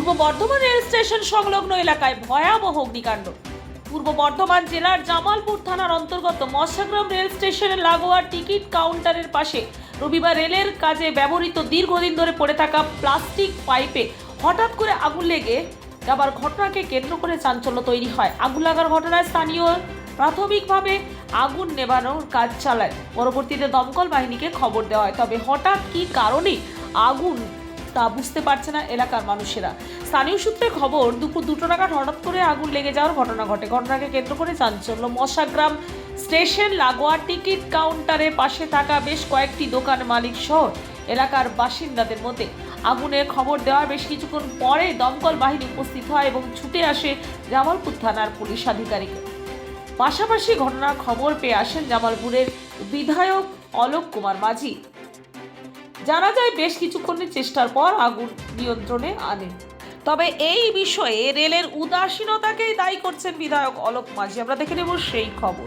পূর্ব Bardhaman rail station সংলগ্ন এলাকায় ভয়াবহ অগ্নিকাণ্ড। পূর্ব বর্ধমান জেলার জামালপুর থানার অন্তর্গত মৎস্যগ্রাম রেল স্টেশনের লাগোয়া টিকিট কাউন্টারের পাশে রবিবার রেলের কাজে ব্যবহৃত দীর্ঘদিন ধরে পড়ে থাকা প্লাস্টিক পাইপে হঠাৎ করে আগুন লেগে আবার ঘটনাকে কেন্দ্র করে চাঞ্চল্য তৈরি হয়। আগুন লাগার ঘটনায় স্থানীয় প্রাথমিকভাবে আগুন নেভানোর কাজ চালায়। পরবর্তীতে দমকল বাহিনীকে খবর দেওয়া হয়। তবে হঠাৎ কী কারণে আগুন তা বুঝতে পারছে না এলাকার মানুষেরা। স্থানীয় সূত্রে খবর, দুপুর দুটো নাগাদ হঠাৎ করে আগুন লেগে যাওয়ার ঘটনা ঘটে। ঘটনাকে কেন্দ্র করে চাঞ্চল্য। মশাগ্রাম স্টেশন লাগোয়া টিকিট কাউন্টারে পাশে থাকা বেশ কয়েকটি দোকান মালিক সহ এলাকার বাসিন্দাদের মধ্যে। আগুনের খবর দেওয়ার বেশ কিছুক্ষণ পরে দমকল বাহিনী উপস্থিত হয় এবং ছুটে আসে জামালপুর থানার পুলিশ আধিকারিক পাশাপাশি ঘটনার খবর পেয়ে আসেন জামালপুরের বিধায়ক অলোক কুমার মাঝি। জানা যায় বেশ কিছুক্ষণের চেষ্টার পর আগুন নিয়ন্ত্রণে আনে। তবে এই বিষয়ে রেলের উদাসীনতাকেই দায়ী করছেন বিধায়ক অলোক মাঝি। আমরা দেখে নেব সেই খবর।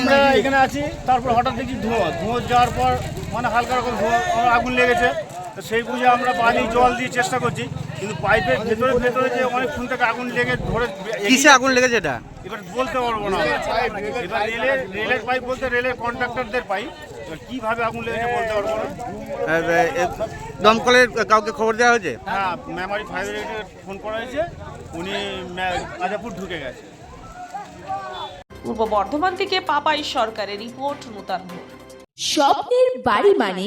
আমরা এখানে আছি তারপর হঠাৎ দেখি ধোঁয়া। ধোঁয়া যাওয়ার পর মানে হালকা রকম ধোঁয়া আমার আগুন লেগেছে। তো সেই বুঝে আমরা পানি জল দিয়ে চেষ্টা করছি কিন্তু পাইপের ভেতরে ভেতরে যে অনেকক্ষণ থেকে আগুন লেগে ধরে কিসে আগুন লেগেছে এটা? এবার বলতে পারব না। এবার রেলের রেলের পাইপ বলতে রেলের কন্ট্রাক্টরদের পাইপ। কীভাবে আগুন লেগেছে বলতে পারব না? এ, দমকলের কাউকে খবর দেওয়া হয়েছে? হ্যাঁ মেমারি ফায়ার ব্রিগেডে ফোন করা হয়েছে উনি আজাপুর ঢুকে গেছে। পূর্ব বর্ধমান থেকে পাপাই সরকারের রিপোর্ট মোতাবেক ভোর। স্বপ্নের বাড়ি মানে